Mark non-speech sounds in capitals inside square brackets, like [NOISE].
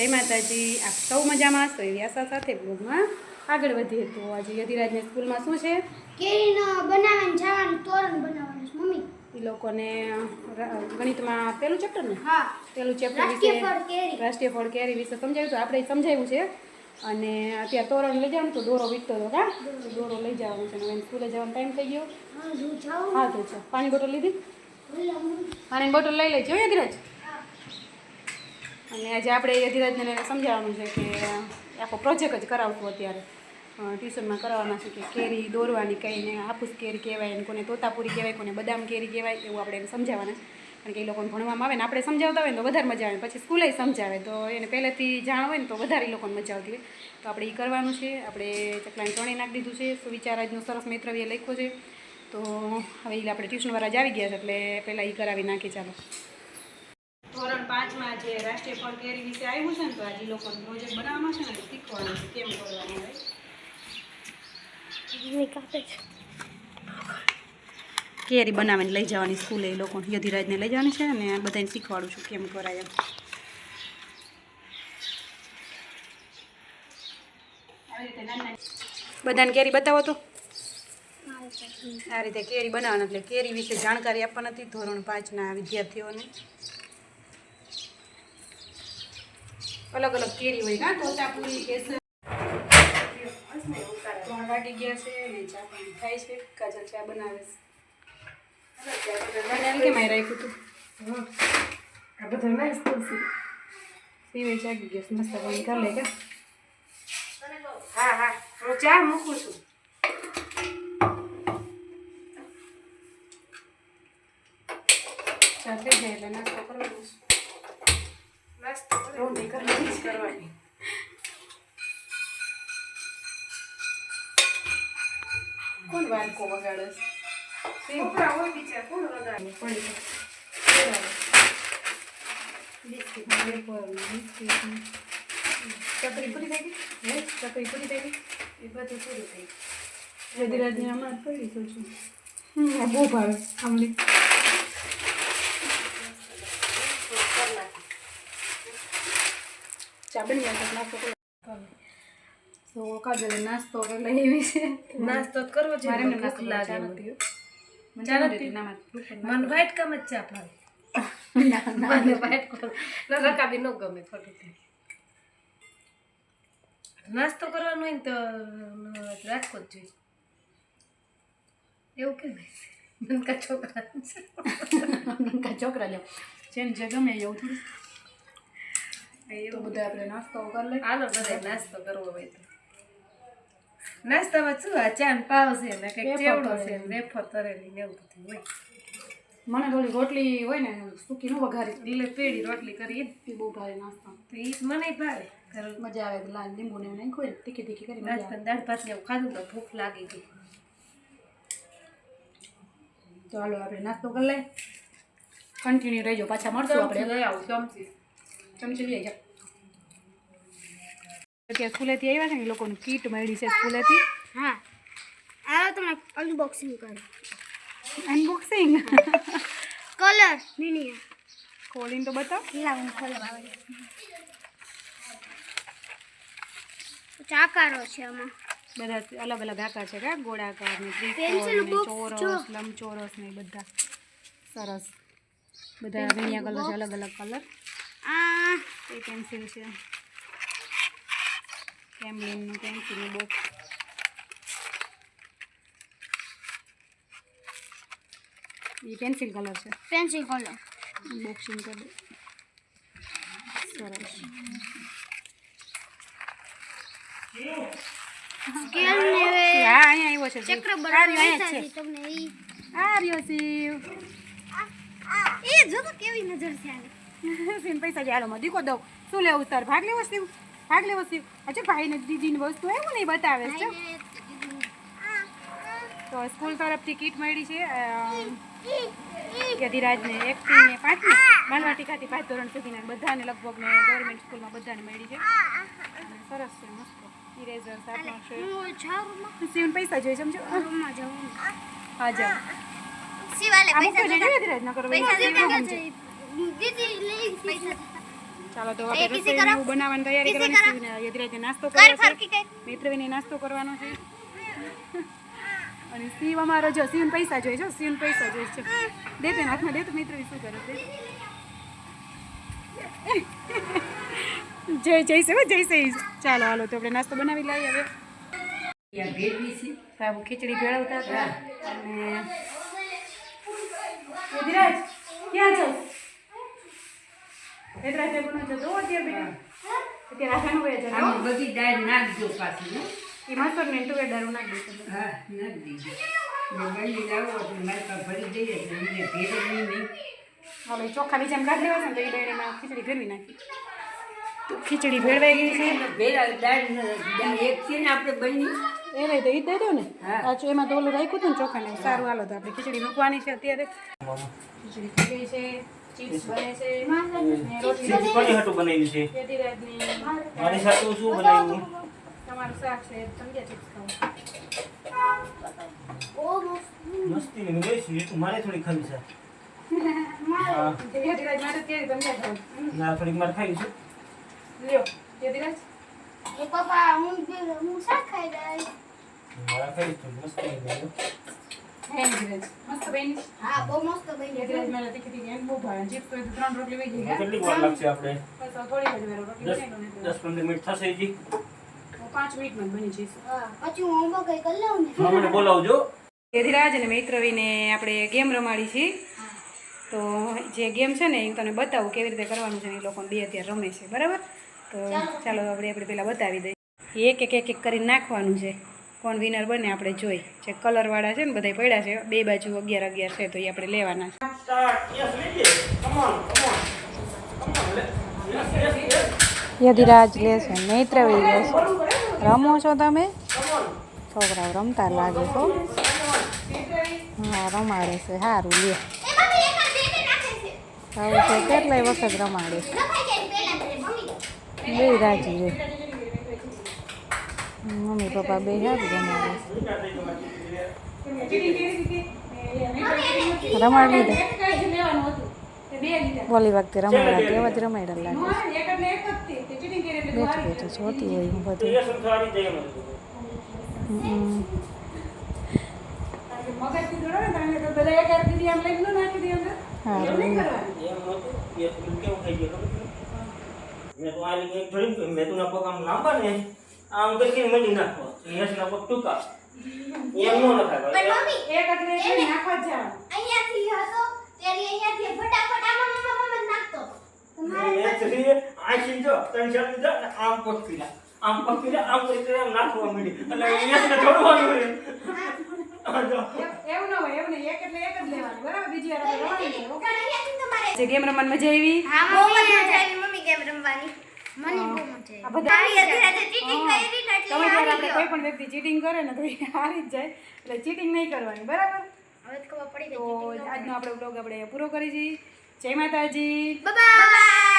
જય માતાજી. આપ સૌ મજામાં આશા સાથે બ્લોગમાં આગળ વધીએ. તો આજે યતિરાજને સ્કૂલમાં શું છે? કેરીનો બનાવવાનું જવાનું તોરણ બનાવવાનું છે મમ્મી. એ લોકોને ગણિતમાં પેલું ચેપ્ટર ને? હા. પેલું ચેપ્ટર વિશે રાષ્ટ્રીય ફળ કેરી વિશે સમજાવ્યું તો આપણે સમજાવ્યું છે. અને અત્યારે તોરણ લઈ જવાનું તો દોરો વીકતો હતો હા દોરો લઈ જવાનું છે. હવે સ્કૂલે જવાનો ટાઈમ થઈ ગયો. હા તો છે પાણી બોટલ લીધી? પાણી. પાણીની બોટલ લઈ લેજો યતિરાજ. અને આજે આપણે યતિરાજને સમજાવવાનું છે કે આખો પ્રોજેક્ટ જ કરાવશું અત્યારે. ટ્યુશનમાં કરાવવાના છે કે કેરી દોરવાની કહીને, હાફૂસ કેરી કહેવાય ને કોને તોતાપુરી કહેવાય, કોને બદામ કેરી કહેવાય, એવું આપણે એને સમજાવવાના. કારણ કે એ લોકોને ભણવામાં આવે ને આપણે સમજાવતા હોય ને તો વધારે મજા આવે પછી સ્કૂલે સમજાવે. તો એને પહેલેથી જાણ હોય ને તો વધારે એ લોકોને મજા આવતી હોય. તો આપણે એ કરવાનું છે. આપણે ચકલાને ચણે નાખી દીધું છે. સુવિચાર આજનો સરસ મિત્રવીએ લખ્યો છે. તો હવે એ આપણે ટ્યુશનવાળા જ આવી ગયા છે એટલે પહેલાં એ કરાવી નાખી ચાલો. ધોરણ પાંચમાં જે રાષ્ટ્રીય ફળ કેરી વિશે આવ્યું છે ને તો આજે લોકોને પ્રોજેક્ટ બનાવવામાં છે ને શીખવાનું છે કેમ કરવાનું હોય. કેરી બનાવીને લઈ જવાની સ્કૂલે એ લોકો યધિરાજને લઈ જવાની છે અને બધાને શીખવાડું છું કેમ કરાય એમ. બધાને કેરી બતાવો તો. આ રીતે કેરી બનાવવાની એટલે કેરી વિશે જાણકારી આપવાની હતી ધોરણ પાંચના વિદ્યાર્થીઓને. અલગ અલગ કેરી હોય. ના તોતાપુરી કેસર. ત્રણ વાગી ગયા છે ને ચા પાણી થાય છે. કાજલ ચા બનાવે છે. બનાવીને કેમ રાખ્યું તું આ બધું નાસ્તો છે સીવે જાગી ગયો મસ્ત પાણી કરી લે કે? હા હા. હું ચા મૂકું છું. ચા થઈ જાય એટલે નાસ્તો રોટલી કરવાની જ કરવાની કોણ વાનકો વગાડે છે છોકરા હોય બીજા કોણ વગાડે? પડી બિસ્કિટ ચકરી પૂરી થઈ ગઈ હે ચકરી પૂરી થઈ ગઈ એ બધું પૂરું થઈ યદિરાજની હમણાં જ પડી તો છું બહુ ભાવે આમલી ચા બની જાય તો કરી કાજલે નાસ્તો પેલા એવી છે નાસ્તો કરવો છે મારે ભૂખ લાગે. નથી મને નથી? ના મને કમ જ ચા ભાવે ના મને વ્હાઈટ કમ ના રકાબી ન ગમે ખોટી નાસ્તો કરવાનો હોય તો જ જોઈએ એવું કેમ નનકા છોકરા છે. છોકરા લ્યો જેને જે ગમે એવું થોડું તો બધા આપણે નાસ્તો કરી લઈએ. હાલો બધા નાસ્તો કરવો હોય તો. નાસ્તામાં શું આ ચા ને પાવ છે ને કંઈક ચેવડો છે ને વેફર તરેલી ને એવું બધું હોય. મને થોડી રોટલી હોય ને સૂકી નું વઘારી. એટલે પેડી રોટલી કરીએ એ બહુ ભારે નાસ્તો. તો એ મને ભારે મજા આવે લાલ લીંબુ ને નાખ્યું હોય તીખી તીખી કરી મજા આવે. નાસ્તા દાળ ભાત ને ખાધું તો ભૂખ લાગી ગઈ. તો હાલો આપણે નાસ્તો કરી લઈએ. કન્ટિન્યુ રહેજો પાછા મળશું આપણે. લઈ આવું ચમચી ચમચી લઈ જાઓ અત્યારે સ્કૂલેથી આવ્યા છે ને એ લોકોની કીટ મળી છે સ્કૂલેથી હા આવો તમને અનબોક્સિંગ કરો અનબોક્સિંગ કલર મિની ખોલીને તો બતાવ લાવું કલર આવે ચાકારો છે આમાં બધા અલગ અલગ આકાર છે કા ગોળાકાર ને Pencil ત્રિકોણ ને box ચોરસ જો. લંબચોરસ ને એ બધા સરસ બધા વીણિયા કલર છે અલગ અલગ કલર આ એ પેન્સિલ છે. કેમલિનનું પેન્સિલનું બોક્સ એ પેન્સિલ કલર છે. પેન્સિલ કલર બોક્સિંગ કરી દે. સરસ. હા અહીંયા આવ્યો છે ચક્ર અહીંયા બનાવી તમને ઈ. આ રહ્યો શિવ એ જો તો કેવી નજર છે આની. સીન પૈસા જાય હાલોમાં દીકો દઉં શું લેવું સર ભાગ લેવો શિવ ભાગ લેવો શિવ અચ્છા ભાઈને દીદીની વસ્તુ એવું નહીં બતાવે છે તો સ્કૂલ તરફથી કીટ મળી છે અ, યધિરાજને એકથી ને પાંચમી માનવા ટીકાથી પાંચ ધોરણ સુધીના બધાને લગભગ ને ગવર્મેન્ટ સ્કૂલમાં બધાને મળી છે સરસ છે મસ્ત ઇરેઝર સાતમા છે શિવને પૈસા જોઈએ સમજો હા જાઓ શિવાલે પૈસા જોઈએ. દીદી લઈ પૈસા ચાલો તો હવે રસોઈનું બનાવવાની તૈયારી કરવાની છે યદરાજે નાસ્તો કરવાનો છે. મિત્રવીને નાસ્તો કરવાનો છે. અને શિવ અમારો જો શિવને પૈસા જોઈએ છો શિવને પૈસા જોઈએ. છે દે તેને હાથમાં દે તો મિત્રવી શું કરે છે જય જય સે જય સે ચાલો હાલો તો આપણે નાસ્તો બનાવી લઈએ હવે. ત્યાં ભેળવી છે. સાહેબ ખીચડી ભેળવતા હતા. અને ક્યાં ક્યાં છો યદિરાજ તે બનાવજો. જો અત્યારે બેટા અત્યારે આખાનું વયા જાય આમાં બધી દાળ નાખજો પાછી હો. એ મસ્તર ને તુવેર દારૂ નાખી દઈશું હા નાખી દીધી. ને લાવો એટલે મારી પાસે ભરી દઈએ એટલે અમને ભેળવવી નહીં હવે ચોખ્ખા બીજામાં કાઢી લેવા છે તો એ દાડેમાં ખીચડી ફેરવી નાખી. તો ખીચડી ભેળવાઈ ગઈ છે. ભેળા દાળ દાળ એક છે ને આપણે બની. એ રહી તો એ દઈ દો ને. આ એમાં તો ઓલું રાખ્યું હતું ને ચોખા ને સારું હાલો તો આપણે ખીચડી મૂકવાની છે અત્યારે. ખીચડી થઈ ગઈ છે. ચિપ્સ બને છે ચીપ્સ કોની હાટું બનાવી છે? મારી સાથે શું બનાવ્યું? તમારું શાક છે સમજ્યા ચિપ્સ ખાવ ઓ મસ્ત. મસ્તી ને ગઈ છે તું મારે થોડી ખાવી છે. [LAUGHS] ના થોડીક મારે લ્યો યદિરાજ પપ્પા હું હું શાક ખાઈ રહી મારા ખાવી છે મસ્તી ને ગઈ. હે યદિરાજ મસ્ત બની હા બહુ મસ્ત બની યદિરાજ મારા તીખી તીખી એમ બહુ ભાવે. ચિપ્સ તો ત્રણ રોટલી વહી ગઈ હા? વાર લાગશે આપણે? બસ હવે જ વાર રોટલી દસ બનાવી દો ને દસ મિનિટ થશે જી તો મિનિટમાં બની જઈશ. હા પછી હું હોમવર્ક કરી લઉં ને? હા, બોલાવજો. યધિરાજ અને મૈત્રવીને આપણે ગેમ રમાડી છીએ તો જે ગેમ છે ને એ તને બતાવું કેવી રીતે કરવાનું છે એ લોકો બે અત્યારે રમે છે બરાબર? તો ચાલો. આપણે આપણે પહેલાં બતાવી દઈએ. એક એક એક એક કરીને નાખવાનું છે. કોણ વિનર બને આપણે જોઈ. જે કલરવાળા છે ને બધા પડ્યા છે. બે બાજુ અગિયાર અગિયાર છે તો એ આપણે લેવાના છે. લે યધિરાજ લેશે મૈત્રવી લેશે રમો છો તમે? છોકરાઓ રમતા લાગે છો હા. રમાડે છે. સારું લે આવું છે. કેટલાય વખત રમાડે છે. બે રાજી રે મમ્મી પપ્પા બે રમાડે છે રમાડી. લીધા. ઓલી વખતે રમાડ્યા તેવા જ રમાડ્યા લાગે. બેઠી બેઠી જોતી હોય હું બધું? મેં તો આ કે મેં તું ના પગ આમ લાંબા ને આમ કરીને મંડી નાખો? યસ ના પગ ટૂંકા. એમ નો નખાય પણ મમ્મી અહીંયાથી અહીંયાથી હતો ત્યારે અહીંયાથી ફટાફટ આમ આમ આમ આમ જ નાખતો. તમારે ચડીને આ સીધો ત્રણ ચાર અને આમ પગ પીલા આમ પગ પીલા આમ કરી આમ નાખવા મળી એટલે અહીંયા ને છોડવાનું જો. એવું ન હોય એવું નહીં એક એટલે એક જ લેવાનું. બરાબર? બીજી વાર રમાડી ઓકે? તમારે ગેમ રમવાની મજા આવી. હા બહુ મજા આવી. મમ્મી ગેમ રમવાની. મને આ બધા આપણે કોઈ પણ વ્યક્તિ ચીટિંગ કરે ને તો એ હારી જ જાય. એટલે ચીટિંગ નહીં કરવાની બરાબર? હવે તો આજનો આપણે બ્લોગ આપણે પૂરો કરી છીએ. જય માતાજી. બાય